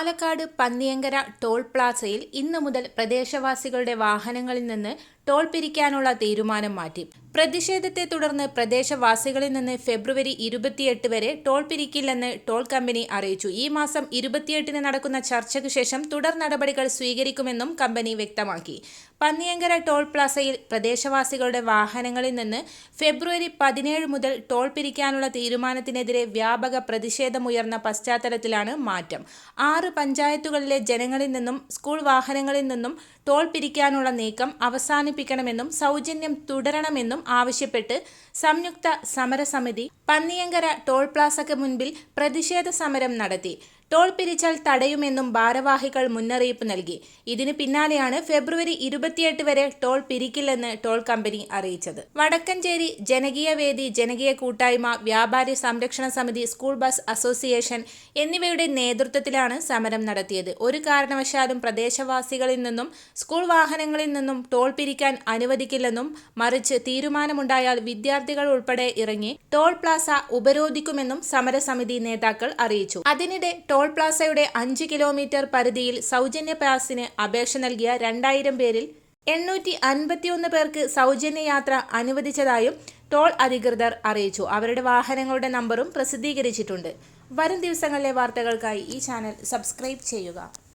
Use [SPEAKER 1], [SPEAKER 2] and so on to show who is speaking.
[SPEAKER 1] Palakkad Panniyankara toll പ്ലാസയിൽ ഇന്നു മുതൽ പ്രദേശവാസികളുടെ വാഹനങ്ങളിൽ നിന്ന് ടോൾ പിരിക്കാനുള്ള തീരുമാനം മാറ്റി. പ്രതിഷേധത്തെ തുടർന്ന് പ്രദേശവാസികളിൽ നിന്ന് ഫെബ്രുവരി ഇരുപത്തിയെട്ട് വരെ ടോൾ പിരിക്കില്ലെന്ന് ടോൾ കമ്പനി അറിയിച്ചു. ഈ മാസം ഇരുപത്തിയെട്ടിന് നടക്കുന്ന ചർച്ചയ്ക്ക് ശേഷം തുടർ നടപടികൾ സ്വീകരിക്കുമെന്നും കമ്പനി വ്യക്തമാക്കി. പന്നിയങ്കര ടോൾ പ്ലാസയിൽ പ്രദേശവാസികളുടെ വാഹനങ്ങളിൽ നിന്ന് ഫെബ്രുവരി പതിനേഴ് മുതൽ ടോൾ പിരിക്കാനുള്ള തീരുമാനത്തിനെതിരെ വ്യാപക പ്രതിഷേധമുയർന്ന പശ്ചാത്തലത്തിലാണ് മാറ്റം. ആറ് പഞ്ചായത്തുകളിലെ ജനങ്ങളിൽ നിന്നും സ്കൂൾ വാഹനങ്ങളിൽ നിന്നും ടോൾ പിരിക്കാനുള്ള നീക്കം അവസാനിപ്പിക്കണമെന്നും സൗജന്യം തുടരണമെന്നും ആവശ്യപ്പെട്ട് സംയുക്ത സമരസമിതി പന്നിയങ്കര ടോൾ പ്ലാസയ്ക്ക് മുൻപിൽ പ്രതിഷേധ സമരം നടത്തി. ടോൾ പിരിച്ചാൽ തടയുമെന്നും ഭാരവാഹികൾ മുന്നറിയിപ്പ് നൽകി. ഇതിന് പിന്നാലെയാണ് ഫെബ്രുവരി ഇരുപത്തിയെട്ട് വരെ ടോൾ പിരിക്കില്ലെന്ന് ടോൾ കമ്പനി അറിയിച്ചത്. വടക്കഞ്ചേരി ജനകീയ വേദി ജനകീയ കൂട്ടായ്മ വ്യാപാരി സംരക്ഷണ സമിതി സ്കൂൾ ബസ് അസോസിയേഷൻ എന്നിവയുടെ നേതൃത്വത്തിലാണ് സമരം നടത്തിയത്. ഒരു കാരണവശാലും പ്രദേശവാസികളിൽ നിന്നും സ്കൂൾ വാഹനങ്ങളിൽ നിന്നും ടോൾ പിരിക്കാൻ അനുവദിക്കില്ലെന്നും മറിച്ച് തീരുമാനമുണ്ടായാൽ വിദ്യാർത്ഥികൾ ഉൾപ്പെടെ ഇറങ്ങി ടോൾ പ്ലാസ ഉപരോധിക്കുമെന്നും സമരസമിതി നേതാക്കൾ അറിയിച്ചു. അതിനിടെ ടോൾ പ്ലാസയുടെ അഞ്ച് കിലോമീറ്റർ പരിധിയിൽ സൗജന്യ പാസിന് അപേക്ഷ നൽകിയ രണ്ടായിരം പേരിൽ എണ്ണൂറ്റി അൻപത്തിയൊന്ന് പേർക്ക് സൗജന്യ യാത്ര അനുവദിച്ചതായും ടോൾ അധികൃതർ അറിയിച്ചു. അവരുടെ വാഹനങ്ങളുടെ നമ്പറും പ്രസിദ്ധീകരിച്ചിട്ടുണ്ട്. വരും ദിവസങ്ങളിലെ വാർത്തകൾക്കായി ഈ ചാനൽ സബ്സ്ക്രൈബ് ചെയ്യുക.